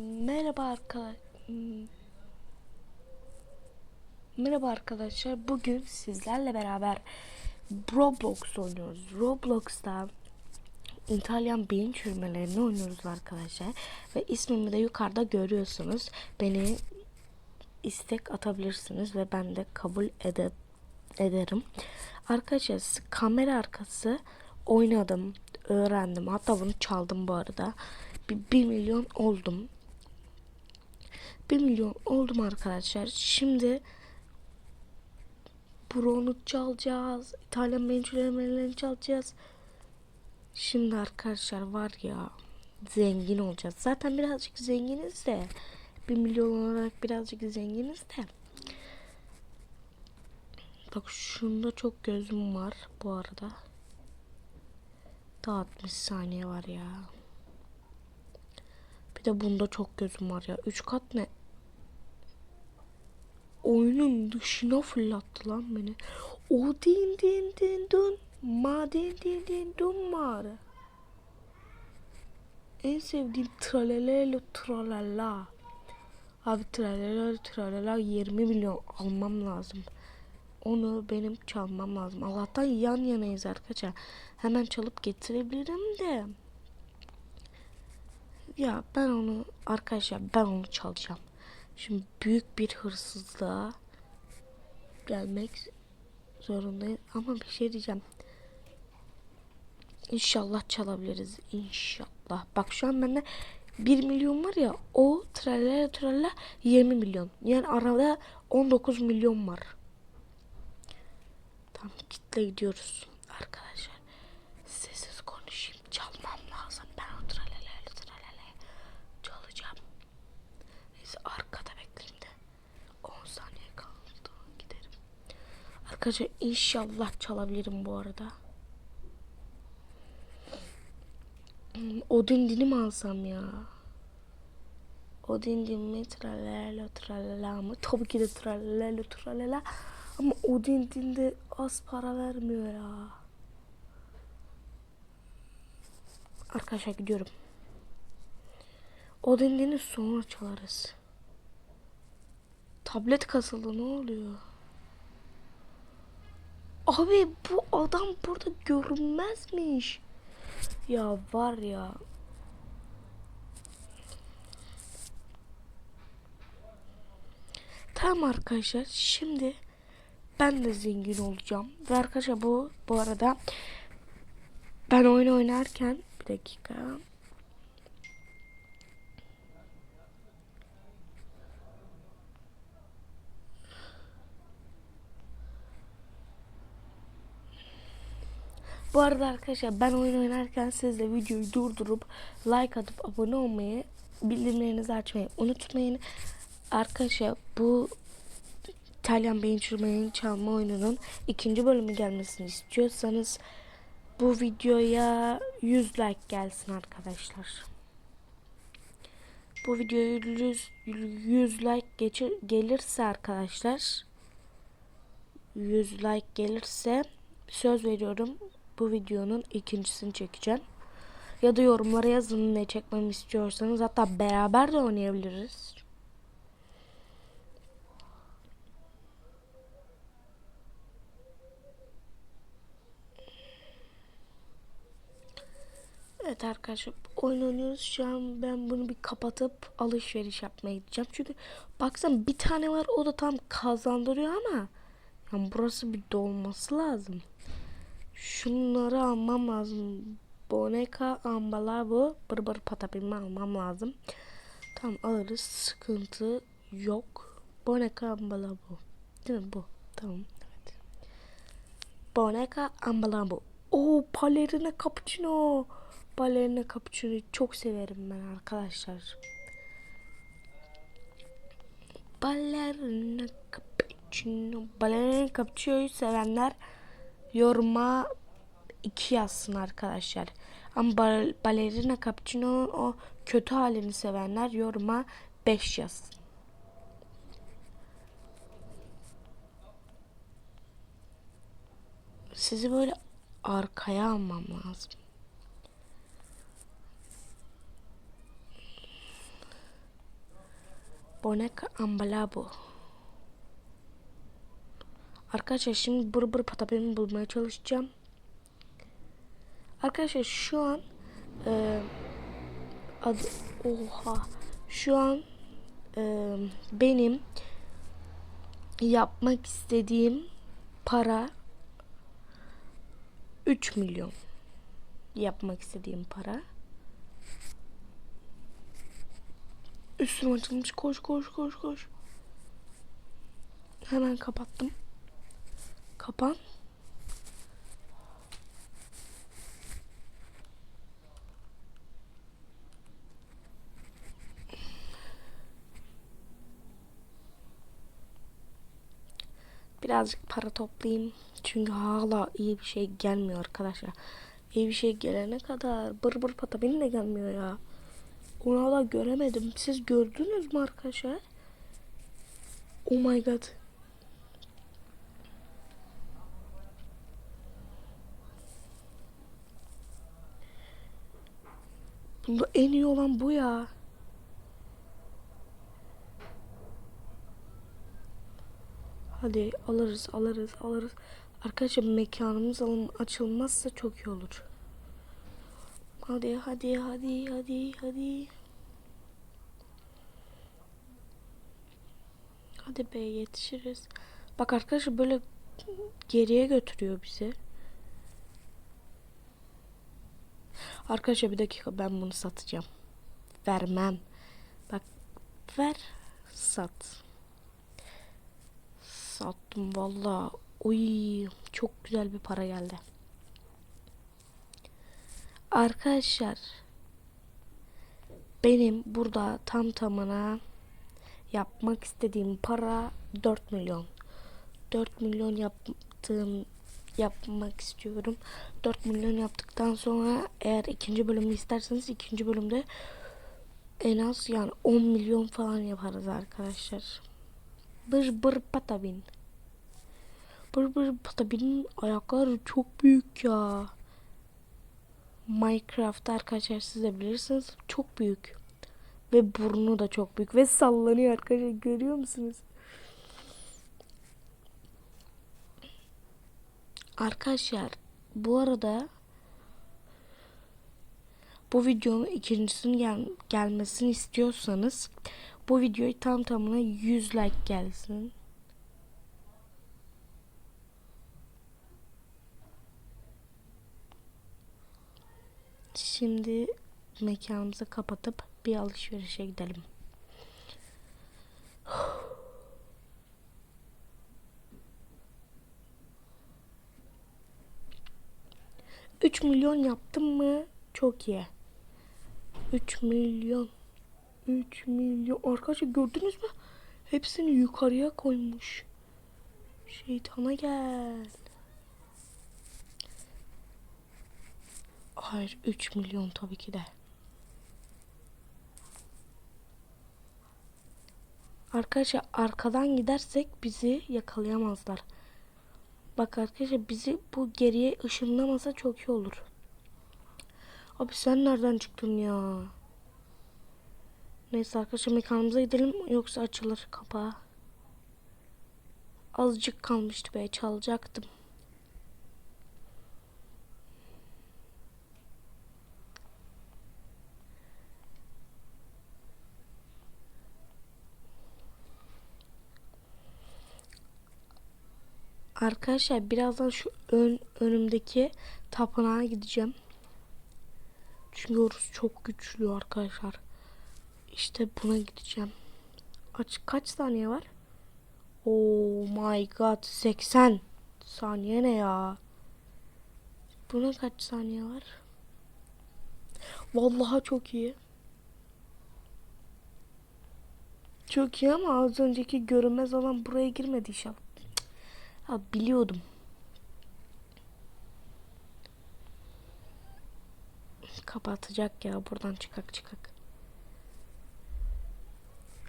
Merhaba arkadaşlar. Merhaba arkadaşlar. Bugün sizlerle beraber Roblox oynuyoruz. Roblox'ta İtalyan beyin çürümelerini oynuyoruz arkadaşlar. Ve ismimi de yukarıda görüyorsunuz. Beni istek atabilirsiniz ve ben de kabul ede ederim. Arkadaşlar kamera arkası oynadım, öğrendim. Hatta bunu çaldım bu arada. Bir, 1 milyon oldum. 1 milyon oldum arkadaşlar. Şimdi Brown'u çalacağız. İtalyan mençülemelerini çalacağız. Şimdi arkadaşlar var ya zengin olacağız. Zaten birazcık zenginiz de. 1 milyon olarak birazcık zenginiz de. Bak şunda çok gözüm var bu arada. Daha 60 saniye var ya. Bir de bunda çok gözüm var ya. 3 kat ne? Oyunun dışına fırlattı lan beni. O din din din dun. Ma din din din dun mağara. En sevdiğim tralelelo tralala. Abi tralala tralala 20 milyon almam lazım. Onu benim çalmam lazım. Allah'tan yan yanayız arkadaşlar. Hemen çalıp getirebilirim de. Ya ben onu arkadaşlar ben onu çalacağım. Şimdi büyük bir hırsızlığa gelmek zorundayım. Ama bir şey diyeceğim. İnşallah çalabiliriz. İnşallah. Bak şu an bende 1 milyon var ya o tralala tralala 20 milyon. Yani arada 19 milyon var. Tam kitle gidiyoruz arkadaşlar. Sessiz konuşayım. Çalmam lazım. Ben o tralala tralala çalacağım. Neyse arkada bekleyeyim de. 10 saniye kaldı. Giderim. Arkadaşlar inşallah çalabilirim bu arada. Hmm, Odin dini mi alsam ya? Odin dini mi? Tralala tralala mı? Tabii ki de tralala tralala. Ama Odin dinde az para vermiyor ya. Arkadaşlar gidiyorum. Odin dini sonra çalarız. Tablet kasıldı ne oluyor? Abi bu adam burada görünmezmiş. Ya var ya. Tamam arkadaşlar şimdi ben de zengin olacağım. Ve arkadaşlar bu bu arada ben oyun oynarken bir dakika. Bu arada arkadaşlar ben oyun oynarken siz de videoyu durdurup like atıp abone olmayı, bildirimlerinizi açmayı unutmayın. Arkadaşlar bu İtalyan beyin çürümenin çalma oyununun ikinci bölümü gelmesini istiyorsanız bu videoya 100 like gelsin arkadaşlar. Bu videoya 100, 100 like geçir, gelirse arkadaşlar 100 like gelirse söz veriyorum bu videonun ikincisini çekeceğim. Ya da yorumlara yazın ne çekmemi istiyorsanız hatta beraber de oynayabiliriz. Evet arkadaşlar oyun oynuyoruz. Şu an ben bunu bir kapatıp alışveriş yapmaya gideceğim. Çünkü baksana bir tane var o da tam kazandırıyor ama yani burası bir dolması lazım. Şunları almam lazım. Boneka ambala bu. Bır bır patapimi almam lazım. Tamam alırız. Sıkıntı yok. Boneka ambala bu. Değil mi bu? Tamam. Evet. Boneka ambala bu. Oo palerina cappuccino. Balerina cappuccino'yu çok severim ben arkadaşlar. Balerina cappuccino. Balerina cappuccino'yu sevenler yoruma 2 yazsın arkadaşlar. Ama bal balerina cappuccino'nun o kötü halini sevenler yoruma 5 yazsın. Sizi böyle arkaya almam lazım. Bonek Ambalabo. Arkadaşlar şimdi bır bır patapimi bulmaya çalışacağım. Arkadaşlar şu an e, adı oha şu an e, benim yapmak istediğim para 3 milyon. Yapmak istediğim para. Üstüm açılmış koş koş koş koş. Hemen kapattım kapan birazcık para toplayayım. Çünkü hala iyi bir şey gelmiyor arkadaşlar. İyi bir şey gelene kadar bır bır pata benim gelmiyor ya. Onu hala göremedim. Siz gördünüz mü arkadaşlar? Oh my god. En iyi olan bu ya. Hadi alırız alırız alırız. Arkadaşlar mekanımız alın, açılmazsa çok iyi olur. Hadi hadi hadi hadi hadi. Hadi be yetişiriz. Bak arkadaşlar böyle geriye götürüyor bizi. Arkadaşlar bir dakika ben bunu satacağım. Vermem. Bak ver sat. Sattım valla. Uy çok güzel bir para geldi. Arkadaşlar benim burada tam tamına yapmak istediğim para 4 milyon. 4 milyon yaptığım yapmak istiyorum. 4 milyon yaptıktan sonra eğer ikinci bölümü isterseniz ikinci bölümde en az yani 10 milyon falan yaparız arkadaşlar. Bır bır patabin. Bır bır patabinin ayakları çok büyük ya. Minecraft'ta arkadaşlar siz de bilirsiniz çok büyük. Ve burnu da çok büyük ve sallanıyor arkadaşlar görüyor musunuz? Arkadaşlar bu arada bu videonun ikincisinin gel gelmesini istiyorsanız bu videoyu tam tamına 100 like gelsin. Şimdi mekanımızı kapatıp bir alışverişe gidelim. Üç milyon yaptım mı? Çok iyi. 3 milyon. 3 milyon. Arkadaşlar gördünüz mü? Hepsini yukarıya koymuş. Şeytana gel. Hayır 3 milyon tabii ki de. Arkadaşlar arkadan gidersek bizi yakalayamazlar. Bak arkadaşlar bizi bu geriye ışınlamasa çok iyi olur. Abi sen nereden çıktın ya? Neyse arkadaşlar mekanımıza gidelim yoksa açılır kapağı. Azıcık kalmıştı be çalacaktım. Arkadaşlar birazdan şu ön önümdeki tapınağa gideceğim. Çünkü orası çok güçlü arkadaşlar. İşte buna gideceğim. Kaç kaç saniye var? Oh my god 80 saniye ne ya? Buna kaç saniye var? Vallahi çok iyi. Çok iyi ama az önceki görünmez olan buraya girmedi inşallah. Ha biliyordum. Kapatacak ya buradan çıkak çıkak.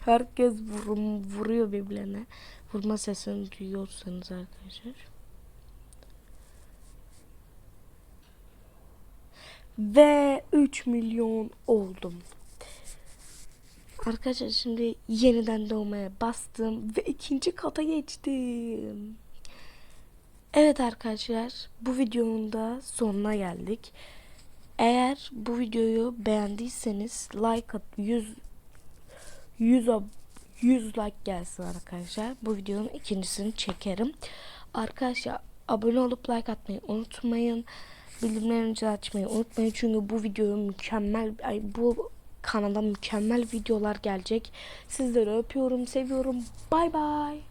Herkes vurum, vuruyor birbirine. Vurma sesini duyuyorsanız arkadaşlar. Ve 3 milyon oldum. Arkadaşlar şimdi yeniden doğmaya bastım ve ikinci kata geçtim. Evet arkadaşlar bu videonun da sonuna geldik. Eğer bu videoyu beğendiyseniz like at 100 100 ab- 100 like gelsin arkadaşlar. Bu videonun ikincisini çekerim. Arkadaşlar abone olup like atmayı unutmayın. Bildirimlerinizi açmayı unutmayın. Çünkü bu video mükemmel ay bu kanalda mükemmel videolar gelecek. Sizleri öpüyorum, seviyorum. Bay bay.